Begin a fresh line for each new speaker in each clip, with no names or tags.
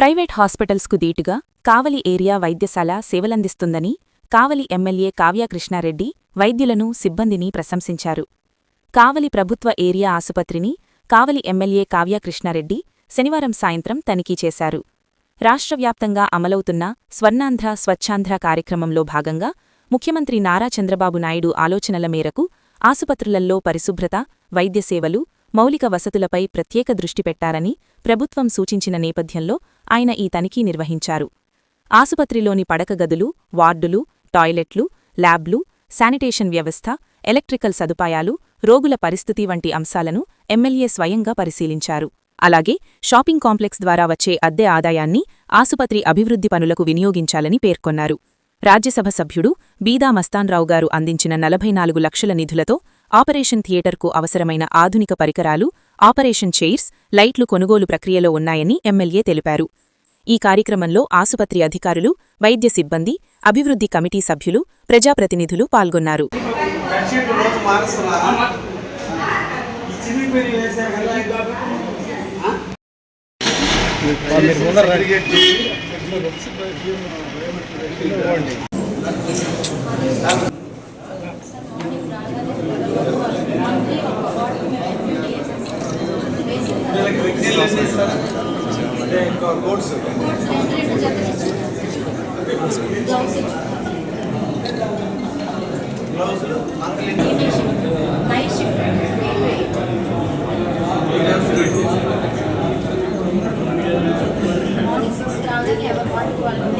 Private హాస్పిటల్స్కు దీటుగా కావలి area వైద్యశాల సేవలందిస్తుందని కావలి MLA Kavya Krishna Reddy వైద్యులను సిబ్బందిని ప్రశంసించారు. కావలి ప్రభుత్వ ఏరియా ఆసుపత్రిని కావలి ఎమ్మెల్యే కావ్యాకృష్ణారెడ్డి శనివారం సాయంత్రం తనిఖీ చేశారు. రాష్ట్రవ్యాప్తంగా అమలవుతున్న స్వర్ణాంధ్ర స్వచ్ఛాంధ్ర కార్యక్రమంలో భాగంగా ముఖ్యమంత్రి నారా చంద్రబాబు నాయుడు ఆలోచనల మేరకు ఆసుపత్రులల్లో పరిశుభ్రత వైద్య సేవలు మౌలిక వసతులపై ప్రత్యేక దృష్టి పెట్టారని ప్రభుత్వం సూచించిన నేపథ్యంలో ఆయన ఈ తనిఖీ నిర్వహించారు. ఆసుపత్రిలోని పడక గదులు వార్డులు టాయిలెట్లు ల్యాబ్లు శానిటేషన్ వ్యవస్థ ఎలక్ట్రికల్ సదుపాయాలు రోగుల పరిస్థితి వంటి అంశాలను ఎమ్మెల్యే స్వయంగా పరిశీలించారు. అలాగే షాపింగ్ కాంప్లెక్స్ ద్వారా వచ్చే అద్దె ఆదాయాన్ని ఆసుపత్రి అభివృద్ధి పనులకు వినియోగించాలని పేర్కొన్నారు. రాజ్యసభ సభ్యుడు బీదా మస్తాన్రావు గారు అందించిన నలభై నాలుగు లక్షల నిధులతో ఆపరేషన్ థియేటర్కు అవసరమైన ఆధునిక పరికరాలు ఆపరేషన్ చైర్స్ లైట్లు కొనుగోలు ప్రక్రియలో ఉన్నాయని ఎమ్మెల్యే తెలిపారు. ఈ కార్యక్రమంలో ఆసుపత్రి అధికారులు వైద్య సిబ్బంది అభివృద్ధి కమిటీ సభ్యులు ప్రజాప్రతినిధులు పాల్గొన్నారు.
మీరు ముందర రండి.
వీళ్ళకి విజ్ఞానం ఏం చేస్తారు అంటే ఇంకా కోర్స్ గ్లౌజులు
మార్నింగ్ సిక్స్ ఎవరు వాళ్ళు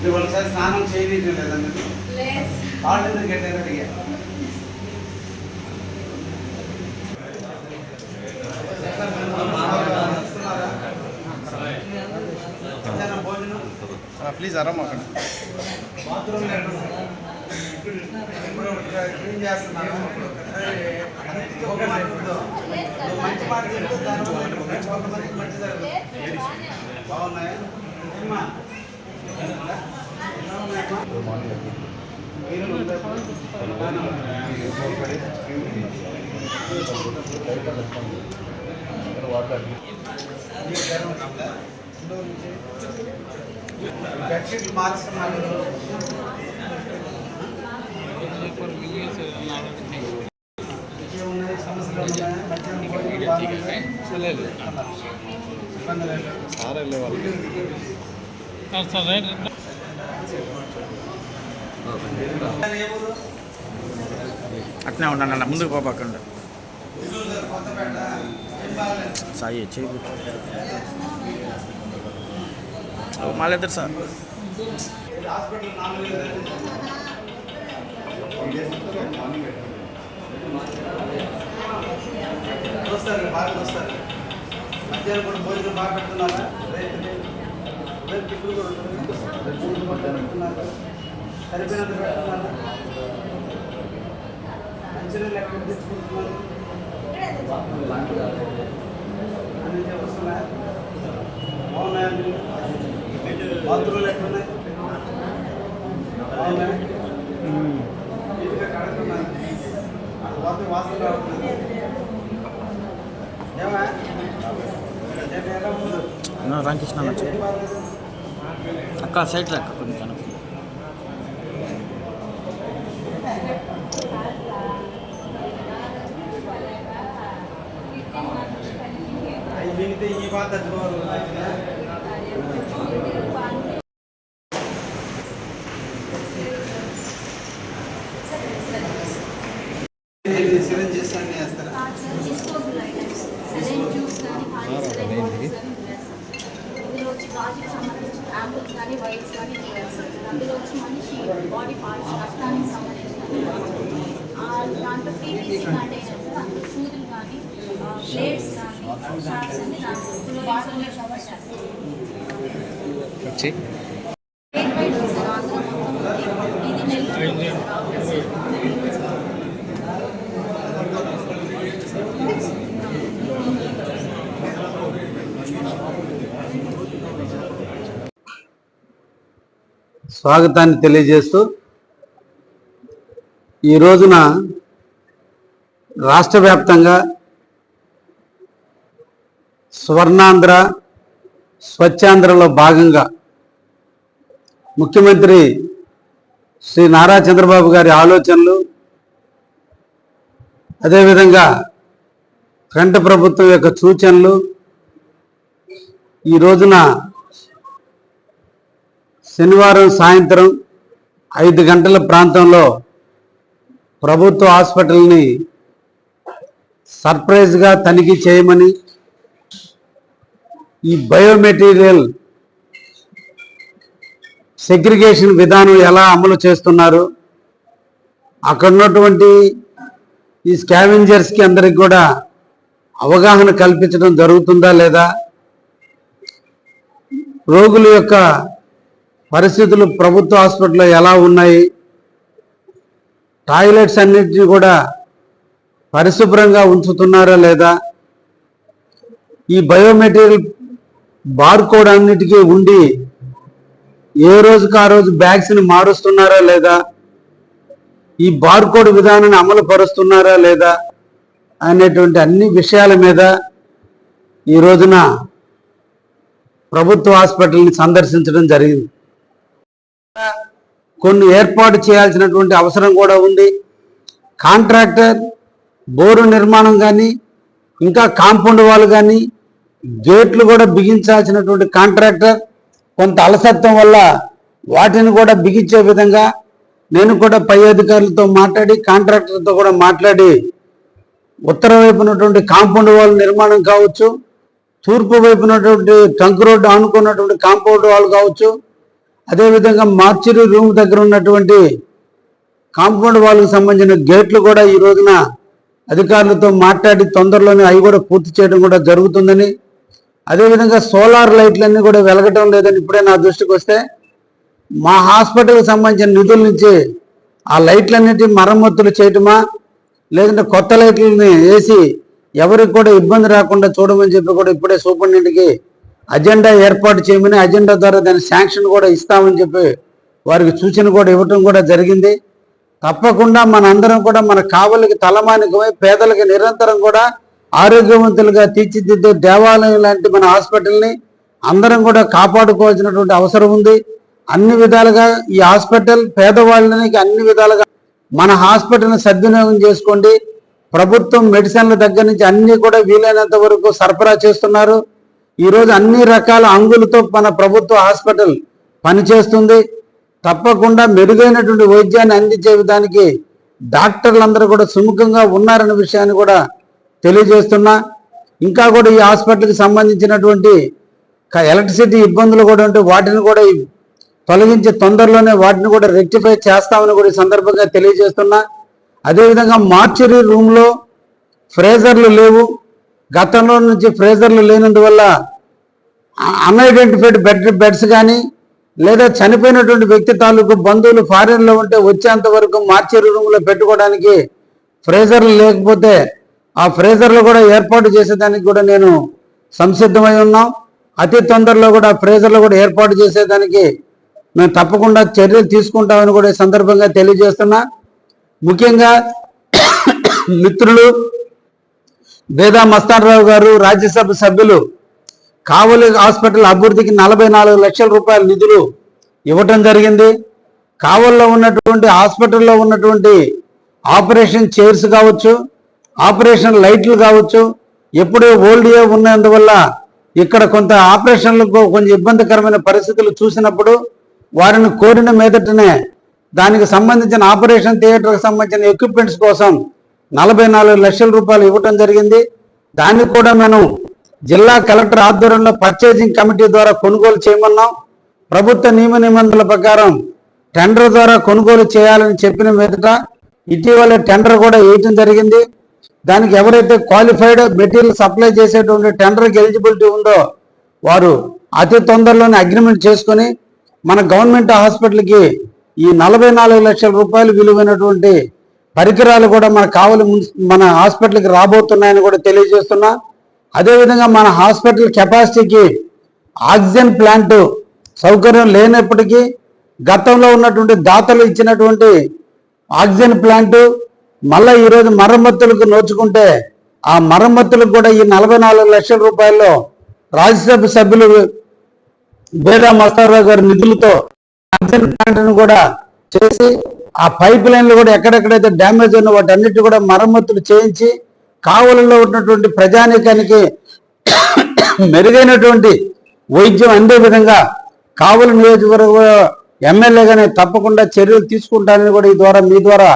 ఇది ఒకసారి స్నానం చేయనీయటం లేదండి.
లేదు.
కాళ్ళు ఎందుకు కట్టారు అడిగా మధ్యాహ్నం భోజనం?
ఆ, ప్లీజ్
బాత్రూమ్ క్లీన్ చేస్తున్నాను. మాట వద్దు. నువ్వు మంచి మాట చెప్తే కొంతమందికి మంచి జరుగుతుంది. బాగున్నాయా? ఏమ్మా? ఎలా ఉన్నాయమ్మా? మీరు నీకు జ్వరం ఉందా? బెడ్షీట్లు మారుస్తున్నారు ఇంకేమున్నాయి? సమస్యలు ఉన్నాయా? మధ్యాహ్నం భోజనం బాగుందా? ఇబ్బంది లేదు.
సార్ వెళ్ళే వాళ్ళకి
ఆయన ఏ
అట్నే ఉన్నాను అన్న ముందుకు పోపాకండి సాయి చేయి మాలేద్దరు సార్.
వస్తారు బాగా వస్తారు. మధ్యాహ్నం కూడా భోజనం బాగా పెడుతున్నారా. రేపు సరిపోయినంత పెడుతున్నారు మంచినీళ్ళు ఎక్కడ తీసుకుంటున్నారు అన్ని. వస్తున్నాయా బాగున్నాయా బాత్రూమ్లు బాగున్నాయా నీట్గా పోతే వాసన ఏమా
రామకృష్ణ
அக்கா சைட்டில் அக்கா கொஞ்சம் கணக்கு. పీపీసీ కంటైనర్స్ సూదులు కానీ ప్లేట్స్ కానీ అన్ని
స్వాగతాన్ని తెలియజేస్తూ ఈ రోజున రాష్ట్ర వ్యాప్తంగా స్వర్ణాంధ్ర స్వచ్ఛాంధ్రలో భాగంగా ముఖ్యమంత్రి శ్రీ నారా చంద్రబాబు గారి ఆలోచనలు అదేవిధంగా కంట ప్రభుత్వం యొక్క సూచనలు ఈ రోజున శనివారం సాయంత్రం ఐదు గంటల ప్రాంతంలో ప్రభుత్వ హాస్పిటల్ని సర్ప్రైజ్గా తనిఖీ చేయమని ఈ బయోమెటీరియల్ సెగ్రిగేషన్ విధానం ఎలా అమలు చేస్తున్నారు? అక్కడ ఉన్నటువంటి ఈ స్కావెంజర్స్కి అందరికి కూడా అవగాహన కల్పించడం జరుగుతుందా లేదా? రోగుల యొక్క పరిస్థితులు ప్రభుత్వ హాస్పిటల్లో ఎలా ఉన్నాయి? టాయిలెట్స్ అన్నింటినీ కూడా పరిశుభ్రంగా ఉంచుతున్నారా లేదా? ఈ బయోమెటీరియల్ బార్కోడ్ అన్నిటికీ ఉండి ఏ రోజుకి ఆ రోజు బ్యాగ్స్ని మారుస్తున్నారా లేదా? ఈ బార్కోడ్ విధానాన్ని అమలు పరుస్తున్నారా లేదా? అనేటువంటి అన్ని విషయాల మీద ఈ రోజున ప్రభుత్వ హాస్పిటల్ని సందర్శించడం జరిగింది. కొన్ని ఏర్పాటు చేయాల్సినటువంటి అవసరం కూడా ఉంది. కాంట్రాక్టర్ బోరు నిర్మాణం కానీ ఇంకా కాంపౌండ్ వాళ్ళు కానీ గేట్లు కూడా బిగించాల్సినటువంటి కాంట్రాక్టర్ కొంత అలసత్వం వల్ల వాటిని కూడా బిగించే విధంగా నేను కూడా పై అధికారులతో మాట్లాడి కాంట్రాక్టర్తో కూడా మాట్లాడి ఉత్తర వైపు ఉన్నటువంటి కాంపౌండ్ వాల్ నిర్మాణం కావచ్చు తూర్పు వైపు ఉన్నటువంటి ట్రంక్ రోడ్డు ఆనుకున్నటువంటి కాంపౌండ్ వాల్ కావచ్చు అదేవిధంగా మార్చిరి రూమ్ దగ్గర ఉన్నటువంటి కాంపౌండ్ వాళ్ళకి సంబంధించిన గేట్లు కూడా ఈ రోజున అధికారులతో మాట్లాడి తొందరలోనే అవి కూడా పూర్తి చేయడం కూడా జరుగుతుందని. అదేవిధంగా సోలార్ లైట్లన్నీ కూడా వెలగటం లేదని ఇప్పుడే నా దృష్టికి వస్తే మా హాస్పిటల్కి సంబంధించిన నిధుల నుంచి ఆ లైట్లన్నిటి మరమ్మతులు చేయటమా లేదంటే కొత్త లైట్లని వేసి ఎవరికి కూడా ఇబ్బంది రాకుండా చూడమని చెప్పి కూడా ఇప్పుడే సూపరింటెండెంట్కి అజెండా ఏర్పాటు చేయమని అజెండా ద్వారా దాని శాంక్షన్ కూడా ఇస్తామని చెప్పి వారికి సూచన కూడా ఇవ్వటం కూడా జరిగింది. తప్పకుండా మనందరం కూడా మన కావలికి తలమానికమై పేదలకు నిరంతరం కూడా ఆరోగ్యవంతులుగా తీర్చిదిద్దే దేవాలయం లాంటి మన హాస్పిటల్ని అందరం కూడా కాపాడుకోవాల్సినటువంటి అవసరం ఉంది. అన్ని విధాలుగా ఈ హాస్పిటల్ పేదవాళ్ళకి అన్ని విధాలుగా మన హాస్పిటల్ని సద్వినియోగం చేసుకోండి. ప్రభుత్వం మెడిసిన్ల దగ్గర నుంచి అన్ని కూడా వీలైనంత వరకు సరఫరా చేస్తున్నారు. ఈరోజు అన్ని రకాల అంగులతో మన ప్రభుత్వ హాస్పిటల్ పనిచేస్తుంది. తప్పకుండా మెరుగైనటువంటి వైద్యాన్ని అందించే విధానికి డాక్టర్లందరూ కూడా సుముఖంగా ఉన్నారనే విషయాన్ని కూడా తెలియజేస్తున్నా. ఇంకా కూడా ఈ హాస్పిటల్కి సంబంధించినటువంటి ఎలక్ట్రిసిటీ ఇబ్బందులు కూడా ఉంటే వాటిని కూడా తొలగించే తొలగించి తొందరలోనే వాటిని కూడా రెక్టిఫై చేస్తామని కూడా ఈ సందర్భంగా తెలియజేస్తున్నా. అదేవిధంగా మార్చరీ రూమ్లో ఫ్రేజర్లు లేవు. గతంలో నుంచి ఫ్రేజర్లు లేనందువల్ల అన్ఐడెంటిఫైడ్ బెడ్ బెడ్స్ కానీ లేదా చనిపోయినటువంటి వ్యక్తి తాలూకు బంధువులు ఫారిన్లో ఉంటే వచ్చేంత వరకు మార్చేరి రూమ్లో పెట్టుకోవడానికి ఫ్రేజర్లు లేకపోతే ఆ ఫ్రేజర్లు కూడా ఏర్పాటు చేసేదానికి కూడా నేను సంసిద్ధమై ఉన్నాం. అతి తొందరలో కూడా ఫ్రేజర్లు కూడా ఏర్పాటు చేసేదానికి మేము తప్పకుండా చర్యలు తీసుకుంటామని కూడా సందర్భంగా తెలియజేస్తున్నా. ముఖ్యంగా మిత్రులు వేదా మస్తానరావు గారు రాజ్యసభ సభ్యులు కావలి హాస్పిటల్ అభివృద్ధికి నలభై నాలుగు లక్షల రూపాయల నిధులు ఇవ్వటం జరిగింది. కావల్లో ఉన్నటువంటి హాస్పిటల్లో ఉన్నటువంటి ఆపరేషన్ చైర్స్ కావచ్చు ఆపరేషన్ లైట్లు కావచ్చు ఎప్పుడూ ఓల్డ్ ఉన్నందువల్ల ఇక్కడ కొంత ఆపరేషన్లకు కొంచెం ఇబ్బందికరమైన పరిస్థితులు చూసినప్పుడు వారిని కోరిన మీదటనే దానికి సంబంధించిన ఆపరేషన్ థియేటర్కి సంబంధించిన ఎక్విప్మెంట్స్ కోసం నలభై నాలుగు లక్షల రూపాయలు ఇవ్వటం జరిగింది. దాన్ని కూడా మనం జిల్లా కలెక్టర్ ఆధ్వర్యంలో పర్చేసింగ్ కమిటీ ద్వారా కొనుగోలు చేయమన్నాం. ప్రభుత్వ నియమ నిబంధనల ప్రకారం టెండర్ ద్వారా కొనుగోలు చేయాలని చెప్పిన మీదట ఇటీవల టెండర్ కూడా వేయటం జరిగింది. దానికి ఎవరైతే క్వాలిఫైడ్ మెటీరియల్ సప్లై చేసేటువంటి టెండర్కి ఎలిజిబిలిటీ ఉందో వారు అతి తొందరలోనే అగ్రిమెంట్ చేసుకొని మన గవర్నమెంట్ హాస్పిటల్కి ఈ నలభై నాలుగు లక్షల రూపాయలు విలువైనటువంటి పరికరాలు కూడా మన కావలి మున్సి- మన హాస్పిటల్కి రాబోతున్నాయని కూడా తెలియజేస్తున్నా. అదేవిధంగా మన హాస్పిటల్ కెపాసిటీకి ఆక్సిజన్ ప్లాంట్ సౌకర్యం లేనప్పటికీ గతంలో ఉన్నటువంటి దాతలు ఇచ్చినటువంటి ఆక్సిజన్ ప్లాంట్ మళ్ళా ఈరోజు మరమ్మతులకు నోచుకుంటే ఆ మరమ్మతులకు కూడా ఈ నలభై నాలుగు లక్షల రూపాయల్లో రాజ్యసభ సభ్యులు బేదా మస్తారావు గారి నిధులతో ఆక్సిజన్ ప్లాంట్ను కూడా చేసి ఆ పైప్ లైన్లు కూడా ఎక్కడెక్కడైతే డ్యామేజ్ ఉన్న వాటన్నిటి కూడా మరమ్మతులు చేయించి కావలలో ఉన్నటువంటి ప్రజానీకానికి మెరుగైనటువంటి వైద్యం అందే విధంగా కావలి నియోజకవర్గ ఎమ్మెల్యేగానే తప్పకుండా చర్యలు తీసుకుంటానని కూడా ఈ ద్వారా మీ ద్వారా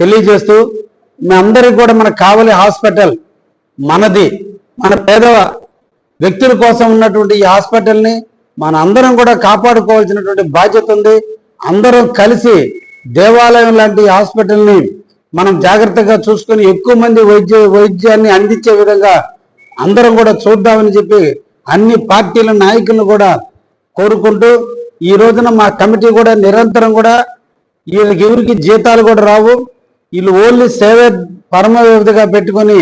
తెలియజేస్తూ మీ అందరికీ కూడా మన కావలి హాస్పిటల్ మనది. మన పేద వ్యక్తుల కోసం ఉన్నటువంటి ఈ హాస్పిటల్ని మన అందరం కూడా కాపాడుకోవాల్సినటువంటి బాధ్యత ఉంది. అందరం కలిసి దేవాలయం లాంటి హాస్పిటల్ని మనం జాగ్రత్తగా చూసుకొని ఎక్కువ మంది వైద్య వైద్యాన్ని అందించే విధంగా అందరం కూడా చూద్దామని చెప్పి అన్ని పార్టీల నాయకులను కూడా కోరుకుంటూ ఈ రోజున మా కమిటీ కూడా నిరంతరం కూడా వీళ్ళకి ఎవరికి జీతాలు కూడా రావు. వీళ్ళు ఓన్లీ సేవ పరమ వ్యవధిగా పెట్టుకొని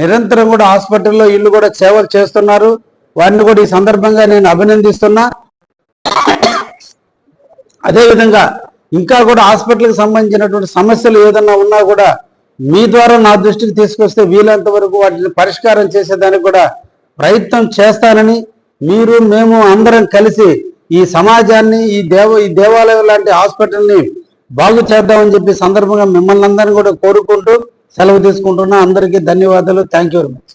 నిరంతరం కూడా హాస్పిటల్లో వీళ్ళు కూడా సేవలు చేస్తున్నారు. వారిని కూడా ఈ సందర్భంగా నేను అభినందిస్తున్నా. అదేవిధంగా ఇంకా కూడా హాస్పిటల్కి సంబంధించినటువంటి సమస్యలు ఏదన్నా ఉన్నా కూడా మీ ద్వారా నా దృష్టికి తీసుకొస్తే వీలంత వరకు వాటిని పరిష్కారం చేసేదానికి కూడా ప్రయత్నం చేస్తానని మీరు మేము అందరం కలిసి ఈ సమాజాన్ని ఈ దేవ ఈ దేవాలయం లాంటి హాస్పిటల్ని బాగు చేద్దామని చెప్పి సందర్భంగా మిమ్మల్ని అందరినీ కూడా కోరుకుంటూ సెలవు తీసుకుంటున్నా. అందరికీ ధన్యవాదాలు. Thank you very much.